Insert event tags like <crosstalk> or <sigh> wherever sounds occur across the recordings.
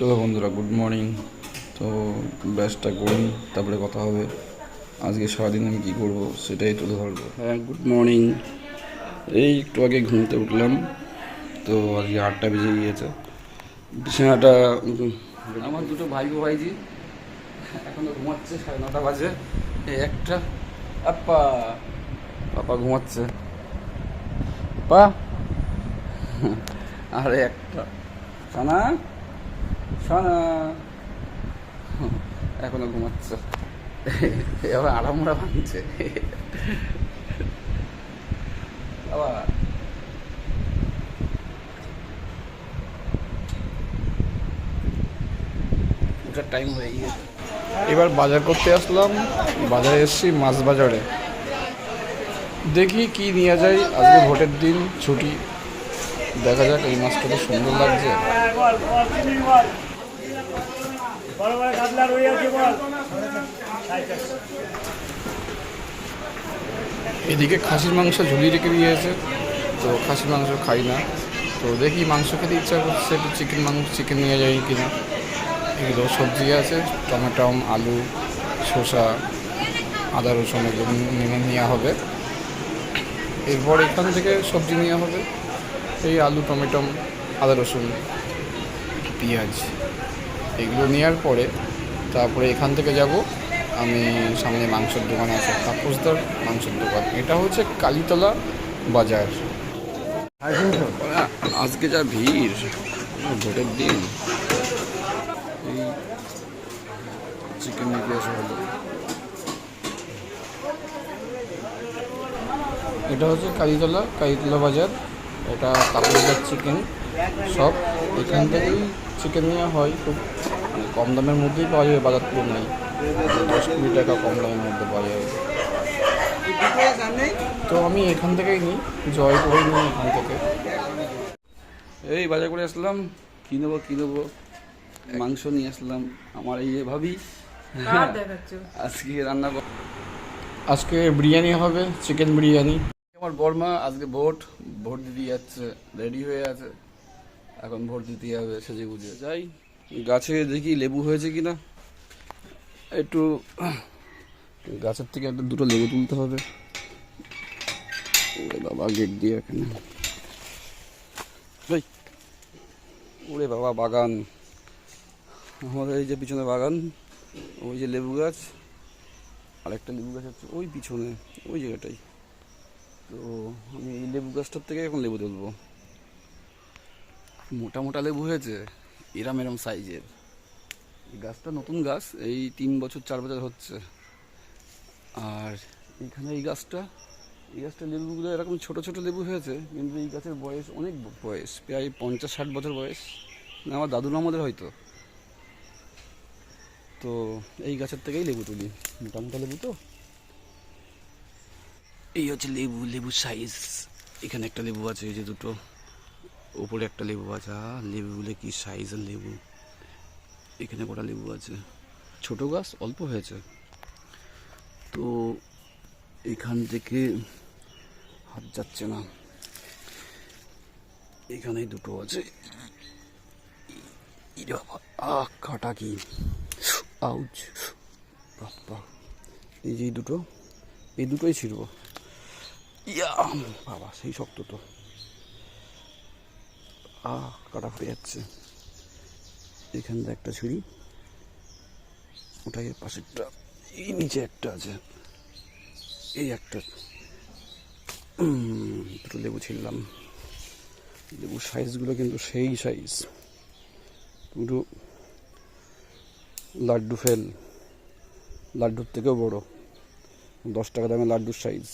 চলো বন্ধুরা good morning তো ব্যাসটা করি তারপরে কথা হবে। আজকে সারাদিন আমি কী করব সেটাই তুলে ধরবো। হ্যাঁ গুড মর্নিং এই একটু আগে ঘুমতে উঠলাম। তো আজকে আটটা বেজে গিয়েছে। বিছানাটা আমার দুটো ভাই ভাইজি এখনও ঘুমাচ্ছে সাড়ে নটা বাজে। এই একটা। আপা পাপা ঘুমাচ্ছে। পা। আরে একটা। সানা সানা <laughs> এখনও ঘুমাচ্ছ। এবার আড়ামোড়া ভাঙছে <laughs> আবার। <laughs> টাইম হয়ে গিয়েছে। এবার বাজার করতে আসলাম। বাজারে এসেছি মাছ বাজারে। দেখি কি নিয়ে যাই আজকে ভোটের দিন, ছুটি। দেখা যাক এই মাছটা তো সুন্দর লাগছে। বড় বড় রয়ে আছে বল। এদিকে খাসির মাংস ঝুলিয়ে রেখে দিয়েছে, তো খাসির মাংস খাই না। তো দেখি মাংস খেতে ইচ্ছা করছে, একটু চিকেন মাংস, চিকেন নিয়ে যাই কিনা। এগুলো সবজি আছে, টমেটো, আলু, শসা, আদা, রসুন এগুলো নিয়ে নেওয়া হবে। এরপর এখান থেকে সবজি নেওয়া হবে। এই আলু, টমেটো, আদা, রসুন, পেঁয়াজ। এগুলো নেওয়ার পরে তারপরে এখান থেকে যাব। আমি সামনে মাংসের দোকান আছে তাপসদার মাংসের দোকান। এটা হচ্ছে কালীতলা বাজার। আজকে যা ভিড় ভোটের দিন। এই চিকেন হলো। এটা হচ্ছে কালীতলা কালীতলা বাজার। এটা তাপসদার চিকেন সব এখান থেকেই চিকেন নেওয়া হয় খুব মানে কম দামের মধ্যেই পাওয়া যাবে বাজার তুলনায়। দশ কুড়ি টাকা কম দামের মধ্যে পাওয়া যাবে তো আমি এখান থেকেই নিই জয় করে নিই এখান থেকে। এই বাজার করে আসলাম কী নেব কী নেব? মাংস নিয়ে আসলাম আমার এই যে ভাবি। আজকে রান্না কর আজকে বিরিয়ানি হবে চিকেন বিরিয়ানি। আমার বর্মা আজকে ভোট ভোট দিতে যাচ্ছে রেডি হয়ে আছে। এখন ভোট দিতে হবে, সেজে গুজে। যাই, গাছে দেখি লেবু হয়েছে কিনা। একটু, গাছের থেকে একটা দুটো লেবু তুলতে হবে। বাবা, গেট দিয়ে এখানে। ওরে বাবা, বাগান। আমাদের এই যে পিছনে বাগান, ওই যে লেবু গাছ, আরেকটা লেবু গাছ আছে ওই পিছনে, ওই জায়গাটাই। তো আমি এই লেবু গাছটার থেকে এখন লেবু তুলবো। মোটা মোটা লেবু হয়েছে, এরম এরম সাইজের। এই গাছটা নতুন গাছ, এই তিন বছর, চার বছর হচ্ছে। আর এখানে এই গাছটা এই গাছটা লেবুগুলো এরকম ছোট ছোট লেবু হয়েছে, কিন্তু এই গাছের বয়স অনেক বয়স, প্রায় পঞ্চাশ, ষাট বছর বয়স। না আমার দাদুর আমাদের হয়তো। তো এই গাছের থেকেই লেবু তুলি মোটা মোটা লেবু তো। এই হচ্ছে লেবু লেবু সাইজ এখানে একটা লেবু আছে, এই যে দুটো। ওপরে একটা লেবু আছে লেবুগুলো কি সাইজের লেবু? এখানে কটা লেবু আছে? ছোট গাছ, অল্প হয়েছে। তো এখান থেকে হাত যাচ্ছে না। এখানে দুটো আছে। কাটা কি? আউচ বাবা এই যে দুটো, এই দুটোই ছিড়ব। ইয়া, বাবা, সেই শক্ত তো। আহ, কাটা ফুটে যাচ্ছে। এখানটা একটা ছুরি ওটা এর পাশেরটা। এই নিচে একটা আছে। এই একটা। দুটো লেবু ছিললাম লেবুর সাইজগুলো কিন্তু সেই সাইজ। পুরো লাড্ডু ফেল। লাড্ডুর থেকেও বড়। দশ টাকা দামে লাড্ডুর সাইজ।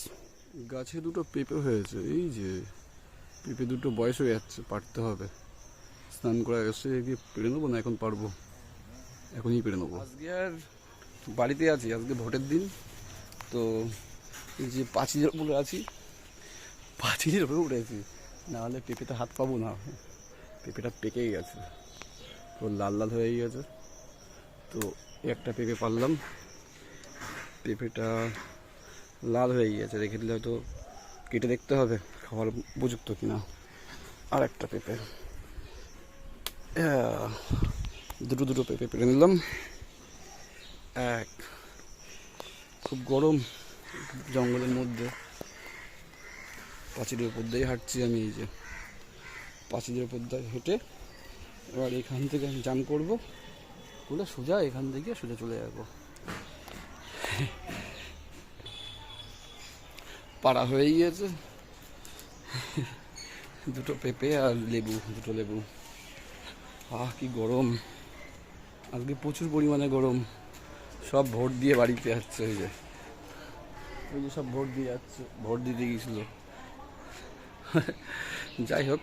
গাছে দুটো পেঁপে হয়েছে, এই যে। পেঁপে দুটো বয়স হয়ে যাচ্ছে, পারতে হবে। স্নান করে এসে গিয়ে পেরে নেব না এখন পারব? এখনই পেরে নেব। আজকে আর বাড়িতে আছি, আজকে ভোটের দিন। তো এই যে পাঁচিলের উপরে আছি, পাঁচিলের উপরে উঠেছি নাহলে পেঁপেতে হাত পাবো না। পেঁপেটা পেকেই গেছে। তো লাল লাল হয়ে গেছে। তো একটা পেঁপে পারলাম। পেঁপেটা লাল হয়ে গিয়েছে রেখে দিলে হয়তো কেটে দেখতে হবে। খাওয়ার উপযুক্ত কিনা। আর একটা পেঁপে দুটো দুটো পেঁপে পেরে নিলাম। এক, খুব গরম, জঙ্গলের মধ্যে। পাঁচিলের উপর দিয়ে হাঁটছি আমি এই যে। পাঁচিলের উপর দিয়ে হেঁটে এবার এখান থেকে আমি জাম করব। করে সোজা এখান থেকে সোজা চলে যাব। পাড়া হয়ে গিয়েছে। <laughs> দুটো পেঁপে আর লেবু, দুটো লেবু। আহ, কি গরম। আজকে প্রচুর পরিমাণে গরম। সব ভোট দিয়ে বাড়িতে যাচ্ছে ওই যে। ওই যে সব ভোট দিয়ে যাচ্ছে, ভোট দিতে গিয়েছিল। <laughs> যাই হোক।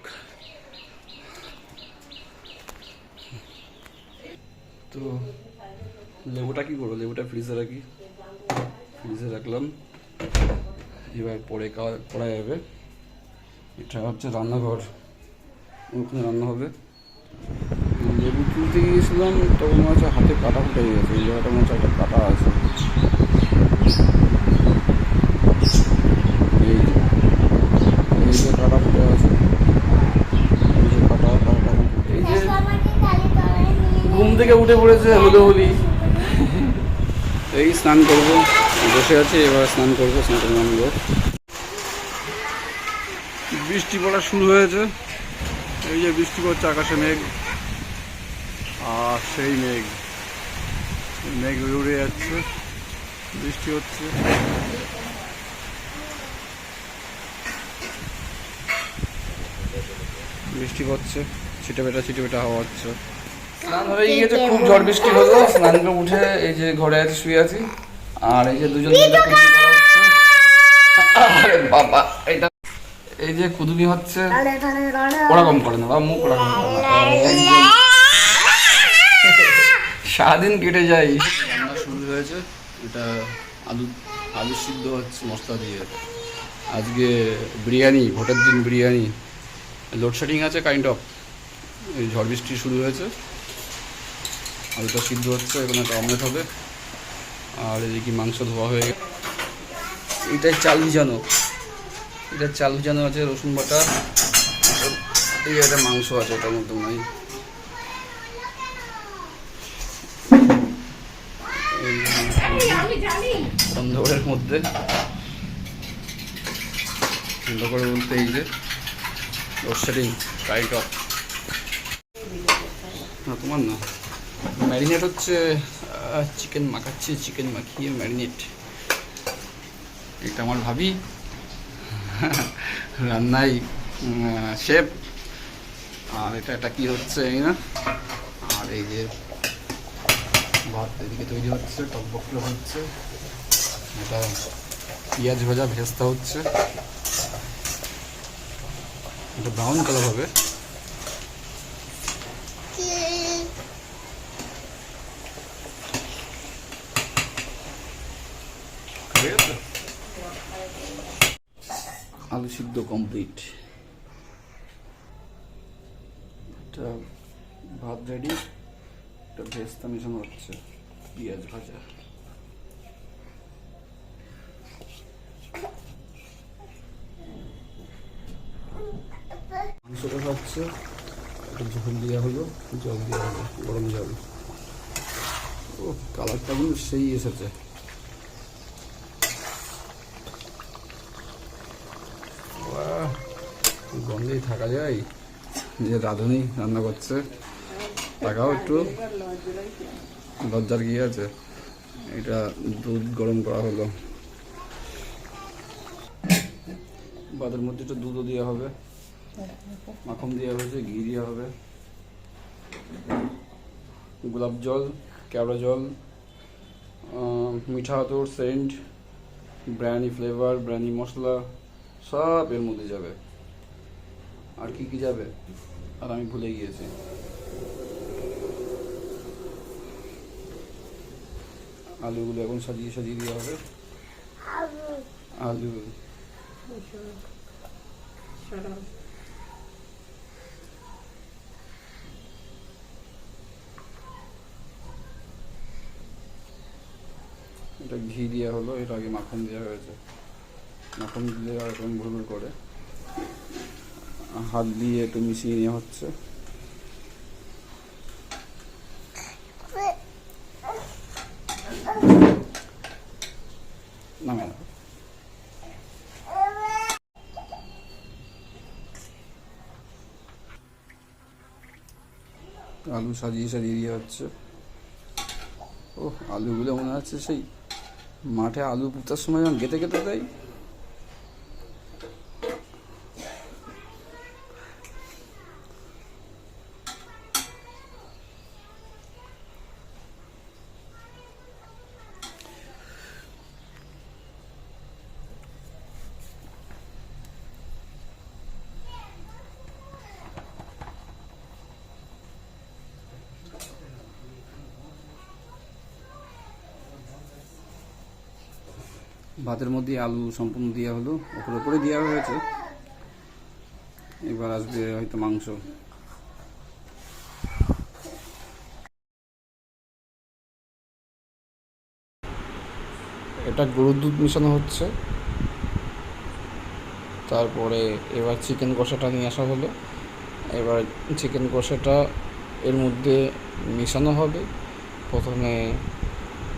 তো লেবুটা কি করব? লেবুটা ফ্রিজে রাখি। ফ্রিজে রাখলাম। এবার পরে খাওয়া, করা যাবে। এটা হচ্ছে রান্নাঘর। ওখানে রান্না হবে। লেবু তুলতে গিয়েছিলাম, তখন মনে হচ্ছে হাতে কাটা ফুটে গেছে, এই জায়গাটা মনে হচ্ছে একটা কাটা আছে। এই যে কাটা ফুটে আছে। এই যে ঘুম থেকে উঠে পড়েছে, হলো হলি এই স্নান করব। বসে আছি, এবার স্নান করব, স্নান করে নামবো বৃষ্টি পড়া শুরু হয়েছে। এই যে বৃষ্টি পড়ছে আকাশে মেঘ। আর সেই মেঘ। মেঘ উড়ে যাচ্ছে বৃষ্টি হচ্ছে। বৃষ্টি পড়ছে ছিটে বেটা ছিটে বেটা হাওয়া হচ্ছে। স্নান হয়ে গিয়েছে খুব ঝড় বৃষ্টি হলো। স্নান করে উঠে এই যে ঘরে আছি শুয়ে আছি। আর এই যে দুজন আরে বাবা এটা এই যে কুদুমি হচ্ছে ওরকম করে না বাবা মুখ ওরকম করে না। সারাদিন কেটে যায়। রান্না শুরু হয়েছে এটা আলু আলু সিদ্ধ হচ্ছে মশলা দিয়ে। আজকে বিরিয়ানি ভোটের দিন বিরিয়ানি। লোডশেডিং আছে কাইন্ড অফ এই ঝড় বৃষ্টি শুরু হয়েছে। আলুটা সিদ্ধ হচ্ছে এখানে একটা অমলেট হবে। আর এদিকে মাংস ধোয়া হয়ে গেছে। এটাই চাল ভিজানো। এটা চাল ভিজানো আছে, রসুন বাটা। এই একটা মাংস আছে, এটার মধ্যে নাই। অন্ধকারের মধ্যে। অন্ধকারের বলতে এই যে লোডশেডিং কাইন্ড অফ না, তোমার না। ম্যারিনেট হচ্ছে চিকেন মাখাচ্ছি চিকেন মাখিয়ে ম্যারিনেট এটা আমার ভাবি। রান্নায় শেফ। আর এটা এটা কি হচ্ছে, এই না? আর এই যে ভাত এদিকে তৈরি হচ্ছে টকবকলো হচ্ছে। এটা পেঁয়াজ ভাজা, ভেস্তা হচ্ছে। এটা ব্রাউন কালার হবে হয়ে গেছে? আলু সিদ্ধ কমপ্লিট এটা ভাত রেডি এটা ভেস্তা মেশানো হচ্ছে, পেঁয়াজ ভাজা। হচ্ছে, একটু দেওয়া হলো, জল দেওয়া হলো, গরম ও কালারটা সেই এসেছে। গন্ধেই থাকা যায়। যে রাঁধুনি রান্না করছে, তাকাও একটু লজ্জার কি আছে। এটা দুধ গরম করা হলো। বাদের মধ্যে একটু দুধও দেওয়া হবে। মাখন দেওয়া হয়েছে, ঘি দেওয়া হবে। গোলাপ জল, কেওড়া জল মিঠা আতর, সেন্ট, ব্র্যানি ফ্লেভার ব্র্যানি মশলা, সব এর মধ্যে যাবে। আর কি কি যাবে? আর আমি ভুলে গিয়েছি। আলুগুলো এখন সাজিয়ে সাজিয়ে দেওয়া হবে। আলু। এটা ঘি দেওয়া হলো এটা আগে মাখন দেওয়া হয়েছে। মাখন দিলে আর এরকম ভুল করে। হাত দিয়ে একটু মিশিয়ে নেওয়া হচ্ছে। আলু সাজিয়ে সাজিয়ে দিয়ে হচ্ছে। ও আলুগুলো মনে হচ্ছে সেই মাঠে আলু পুঁতার সময় যখন গেতে গেতে দেয় ভাতের মধ্যে আলু সম্পূর্ণ দেওয়া হলো, ওপরে ওপরে দেওয়া হয়েছে। এবার আসবে হয়তো মাংস। এটা গরুর দুধ মেশানো হচ্ছে। তারপরে এবার চিকেন কষাটা নিয়ে আসা হলো। এবার চিকেন কষাটা এর মধ্যে মেশানো হবে। প্রথমে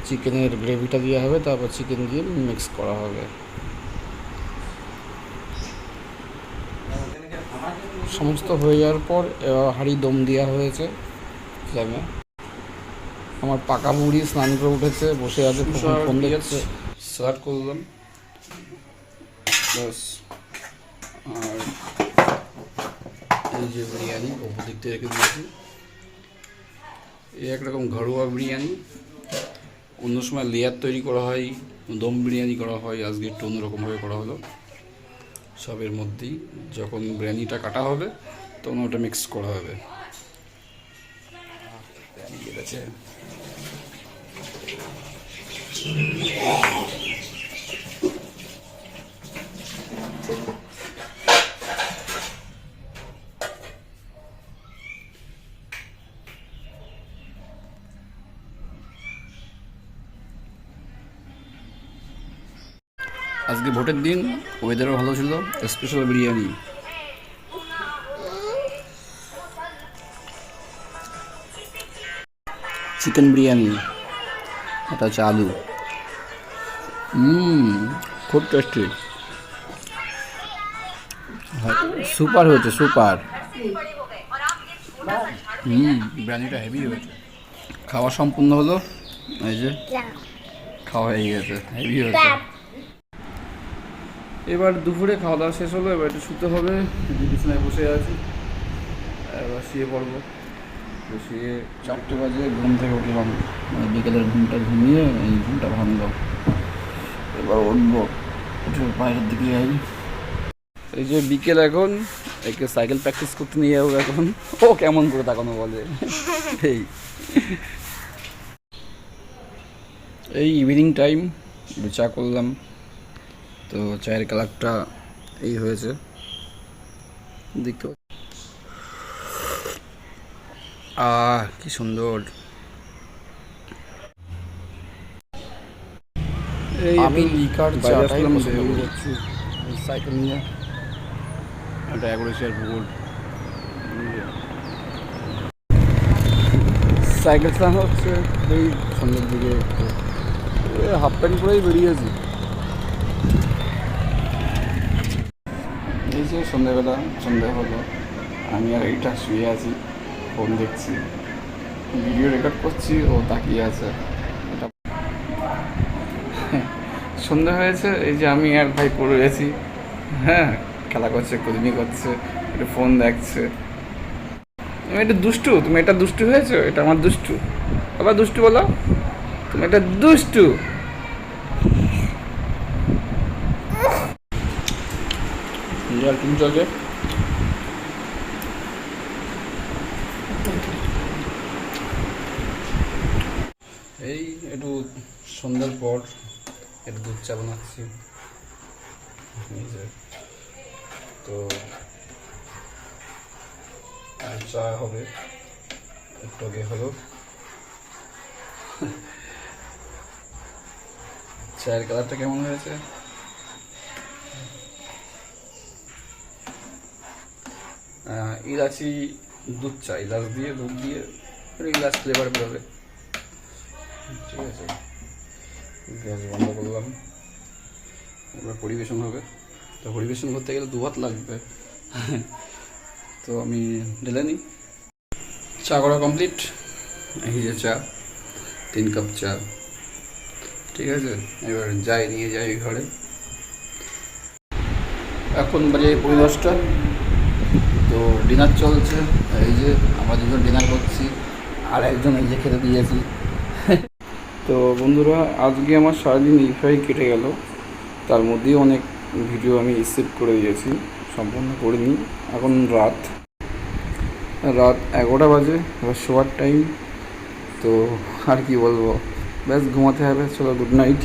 চিকেনের গ্রেভিটা দেওয়া হবে তারপর চিকেন দিয়ে মিক্স করা হবে। সমস্ত হয়ে যাওয়ার পর হাঁড়ি দম দেওয়া হয়েছে ফ্লেমে আমার পাকা বুড়ি স্নান করে উঠেছে বসে আছে ফোন- দেখছে। স্টার্ট করলাম বাস আর এই যে বিরিয়ানি ওপর দিক থেকে রেখে দিয়েছি। এই একরকম ঘরোয়া বিরিয়ানি। অন্য সময় লেয়ার তৈরি করা হয়, দম বিরিয়ানি করা হয়, আজকে একটু অন্যরকমভাবে করা হলো। সবের মধ্যেই যখন বিরিয়ানিটা কাটা হবে, তখন ওটা মিক্স করা হবে। ঠিক গেছে আজকে ভোটের দিন ওয়েদারও ভালো ছিল স্পেশাল বিরিয়ানি। চিকেন বিরিয়ানি এটা হচ্ছে আলু। হুম খুব টেস্টি সুপার হয়েছে সুপার হুম বিরিয়ানিটা হেভি হয়েছে। খাওয়া সম্পূর্ণ হলো এই যে খাওয়া হয়ে গেছে হেভি হয়েছে। এবার দুপুরে খাওয়া দাওয়া শেষ হলো এবার একটু শুতে হবে বিছানায় বসে আছি। এবার শুয়ে পড়ব। শুয়ে চারটে বাজে ঘুম থেকে উঠলাম। মানে বিকেলের ঘুমটা ঘুমিয়ে এই ঘুমটা ভাঙলো। এবার উঠবো উঠে বাইরের দিকে যাই। এই যে বিকেল এখন একে সাইকেল প্র্যাকটিস করতে নিয়ে যাব এখন। ও কেমন করে তাকানো বলে। এই। এই ইভিনিং টাইম চা করলাম। তো চায়ের কালারটা এই হয়েছে। দেখতে। আহ কি সুন্দর। আমি লিকার চাটাই পছন্দ সাইকেল নিয়ে। একটা অ্যাগ্রেসিয়ার সাইকেল চালানো হচ্ছে এই সন্ধ্যের দিকে। একটু হাফ প্যান্ট পরেই বেরিয়েছি এই যে সন্ধ্যাবেলা সন্ধ্যা হলো, আমি আর এইটা শুয়ে আছি ফোন দেখছি। ভিডিও রেকর্ড করছি, ও তাকিয়ে আছে। এটা হয়েছে, এই যে আমি আর ভাই পড়ে গেছি হ্যাঁ খেলা করছে কুদিনি করছে, একটু ফোন দেখছে। তুমি এটা দুষ্টু, তুমি এটা দুষ্টু হয়েছো? এটা আমার দুষ্টু। আবার দুষ্টু বলো। তুমি এটা দুষ্টু। তুমি চলছে এই একটু সন্ধ্যার পর একটু দুধ চা বানাচ্ছি। তো চা হবে, একটু আগে হলো। <laughs> চায়ের কালারটা কেমন হয়েছে? ইলাচি দুধ চা ইলাচ দিয়ে, দুধ দিয়ে ইলাচ ফ্লেভার বেরোবে। ঠিক আছে। গ্যাস বন্ধ করলাম। এবার পরিবেশন হবে। তো পরিবেশন করতে গেলে দু হাত লাগবে। তো আমি ঢেলে নিই। চা করা কমপ্লিট এই যে চা, তিন কাপ চা। ঠিক আছে? এবার যাই, নিয়ে যাই ঘরে। এখন বাজে পনেরো দশটা। তো ডিনার চলছে, এই যে আমরা দুজন ডিনার করছি, আর একজন এই যে খেতে দিয়েছি। তো বন্ধুরা, আজকে আমার সারাদিন এইভাবেই কেটে গেল। তার মধ্যেই অনেক ভিডিও আমি সেভ করে দিয়েছি, সম্পূর্ণ করিনি। এখন রাত। রাত এগারোটা বাজে, এবার শোয়ার টাইম তো আর কি বলব? ব্যাস, ঘুমাতে হবে, চলো গুড নাইট